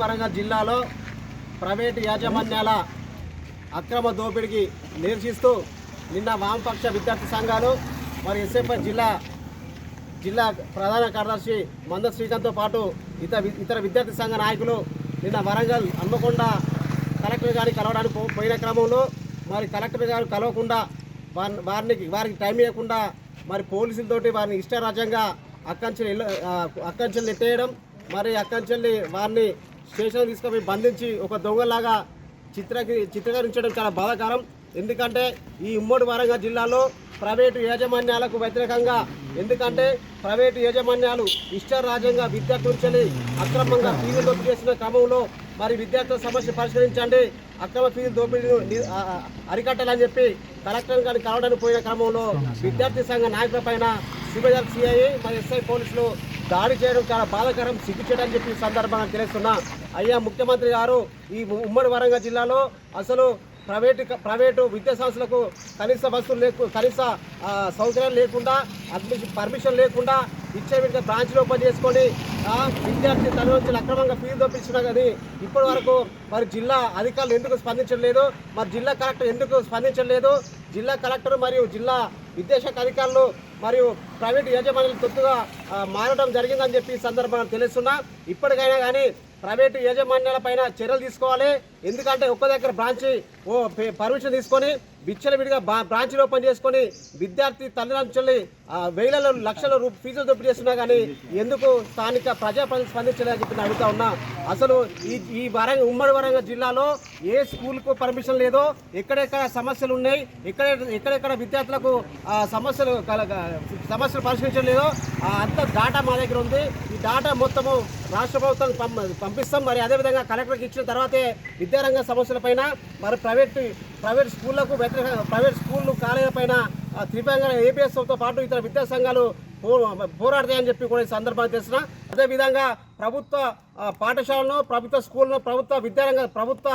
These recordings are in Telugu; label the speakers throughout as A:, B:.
A: వరంగల్ జిల్లాలో ప్రైవేటు యాజమాన్యాల అక్రమ దోపిడీకి నిరసిస్తూ నిన్న వామపక్ష విద్యార్థి సంఘాలు మరి ఎస్ఎఫ్ఐ జిల్లా జిల్లా ప్రధాన కార్యదర్శి మంద శ్రీకాంత్తో పాటు ఇతర ఇతర విద్యార్థి సంఘ నాయకులు నిన్న వరంగల్ హన్మకొండ కలెక్టర్ గారిని కలవడానికి పోయిన క్రమంలో మరి కలెక్టర్ గారు కలవకుండా వారిని వారిని వారికి టైం ఇవ్వకుండా మరి పోలీసులతోటి వారిని ఇష్టరాజ్యంగా అక్కంచెలు ఇల్లు- ఆ, అక్కంచెలు నెట్టేయడం మరి అక్కంచెల్ని వారిని స్టేషన్ తీసుకొని బంధించి ఒక దొంగలాగా చిత్రకి చిత్రీకరించడం చాలా బాధాకరం. ఎందుకంటే ఈ ఉమ్మడి వరంగల్ జిల్లాలో ప్రైవేటు యాజమాన్యాలకు వ్యతిరేకంగా ఎందుకంటే ప్రైవేటు యాజమాన్యాలు ఇష్టరాజ్యంగా విద్యార్థులు అక్రమంగా ఫీజులు దోపిడీ చేసిన క్రమంలో మరి విద్యార్థుల సమస్య పరిష్కరించండి అక్రమ ఫీజులు దోపిడీని ని- అరికట్టాలని చెప్పి కలెక్టర్ గారిని కలవడానికి పోయిన క్రమంలో విద్యార్థి సంఘ నాయకుల పైన సిబిఐ సిఐ మరి ఎస్ఐ పోలీసులు దాడి చేయడం చాలా బాధాకరం సిగ్గుచేయడం చెప్పి సందర్భంగా తెలుస్తున్నా. అయ్యా ముఖ్యమంత్రి గారు ఈ ఉమ్మడి వరంగల్ జిల్లాలో అసలు ప్రైవేటు ప్రైవేటు విద్యా సంస్థలకు కనీస బస్సులు లేకు కనీస సౌకర్యాలు లేకుండా అడ్మిషన్ పర్మిషన్ లేకుండా ఇచ్చే విధంగా బ్రాంచ్లు ఓపెన్ చేసుకొని ఆ, విద్యార్థి తల్లిదండ్రులు అక్రమంగా ఫీజు దొప్పించినా కానీ ఇప్పటి వరకు మరి జిల్లా అధికారులు ఎందుకు స్పందించలేదు మరి జిల్లా కలెక్టర్ ఎందుకు స్పందించలేదు జిల్లా కలెక్టర్ మరియు జిల్లా విద్యాశాఖ అధికారులు మరియు ప్రైవేటు యాజమాన్యాలు తొత్తుగా మారడం జరిగిందని చెప్పి ఈ సందర్భంగా తెలుస్తున్నా. ఇప్పటికైనా కానీ ప్రైవేటు యాజమాన్యాల పైన చర్యలు తీసుకోవాలి. ఎందుకంటే ఒక్క దగ్గర బ్రాంచి ఓ పే- పర్మిషన్ తీసుకొని విడిగా బా- బ్రాంచీలు ఓపెన్ చేసుకొని విద్యార్థి తల్లిదండ్రులని ఆ, వేలలో లక్షల రూపాయలు ఫీజులు దొప్పి చేస్తున్నా కానీ ఎందుకు స్థానిక ప్రజాప్రతినిధులు స్పందించలేదని చెప్పి అడుగుతా ఉన్నా. అసలు ఈ ఈ వరంగ ఉమ్మడి వరంగల్ జిల్లాలో ఏ స్కూల్కు పర్మిషన్ లేదో ఎక్కడెక్కడ సమస్యలు ఉన్నాయి ఎక్కడ ఎక్కడెక్కడ విద్యార్థులకు సమస్యలు సమస్యలు పరిష్కరించడం లేదో అంత డాటా మా దగ్గర ఉంది. ఈ డాటా మొత్తము రాష్ట్ర ప్రభుత్వం పంపిస్తాం. మరి అదేవిధంగా కలెక్టర్కి ఇచ్చిన తర్వాతే విద్యారంగ సమస్యలపైన మరి ప్రైవేట్ ప్రైవేట్ స్కూళ్ళకు వ్యతిరేక ప్రైవేట్ స్కూళ్ళు కాలేజీల పైన త్రిపంగా ఏపీఎస్తో పాటు ఇతర విద్యా సంఘాలు పోరాడతాయని చెప్పి కూడా ఈ సందర్భంగా తెలిసిన. అదేవిధంగా ప్రభుత్వ పాఠశాలను ప్రభుత్వ స్కూళ్ళను ప్రభుత్వ విద్యారంగ ప్రభుత్వ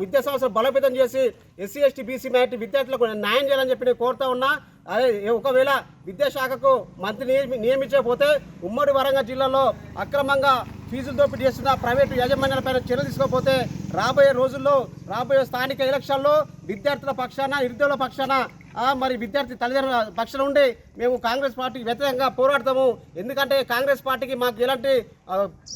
A: విద్యా సంస్థలు బలోపేతం చేసి ఎస్సీ ఎస్టీ బీసీ మైనార్టీ విద్యార్థులకు న్యాయం చేయాలని చెప్పి నేను కోరుతా ఉన్నా. అదే ఒకవేళ విద్యాశాఖకు మంత్రి నియమి- నియమించకపోతే ఉమ్మడి వరంగల్ జిల్లాలో అక్రమంగా ఫీజులు దోపిడీ చేస్తున్న ప్రైవేటు యాజమాన్యాలపైన చర్యలు తీసుకోకపోతే రాబోయే రోజుల్లో రాబోయే స్థానిక ఎలక్షన్లో విద్యార్థుల పక్షాన నిరుద్యోగుల పక్షాన మరి విద్యార్థి తల్లిదండ్రుల పక్షాన ఉండి మేము కాంగ్రెస్ పార్టీకి వ్యతిరేకంగా పోరాడతాము. ఎందుకంటే కాంగ్రెస్ పార్టీకి మాకు ఎలాంటి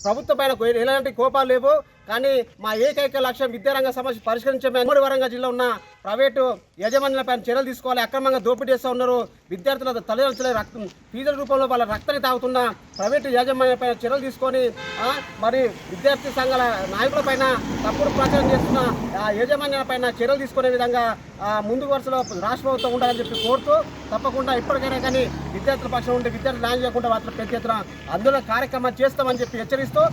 A: ప్రభుత్వం పైన కో- ఎలాంటి కోపాలు లేవు. కానీ మా ఏకైక లక్ష్యం విద్యారంగ సమస్య పరిష్కరించే మూడు వరంగల్ జిల్లా ఉన్న ప్రైవేటు యజమానులపైన చర్యలు తీసుకోవాలి. అక్రమంగా దోపిడీ చేస్తూ ఉన్నారు. విద్యార్థుల తల్లిదండ్రుల రక్తం ఫీజుల రూపంలో వాళ్ళ రక్తాన్ని తాగుతున్న ప్రైవేటు యాజమాన్యాలపైన చర్యలు తీసుకొని మరి విద్యార్థి సంఘాల నాయకులపైన తప్పుడు ప్రచారం చేస్తున్న ఆ యాజమాన్యాలపైన చర్యలు తీసుకునే విధంగా ముందు వరుసలో రాష్ట్ర ప్రభుత్వం ఉండాలని చెప్పి కోరుతూ తప్పకుండా ఇప్పటికైనా కానీ విద్యార్థుల పక్షం ఉంటే విద్యార్థులు న్యాయం చేయకుండా మాత్రం పెద్ద ఎత్తున అందులో కార్యక్రమం చేస్తామని చెప్పి హెచ్చరిస్తూ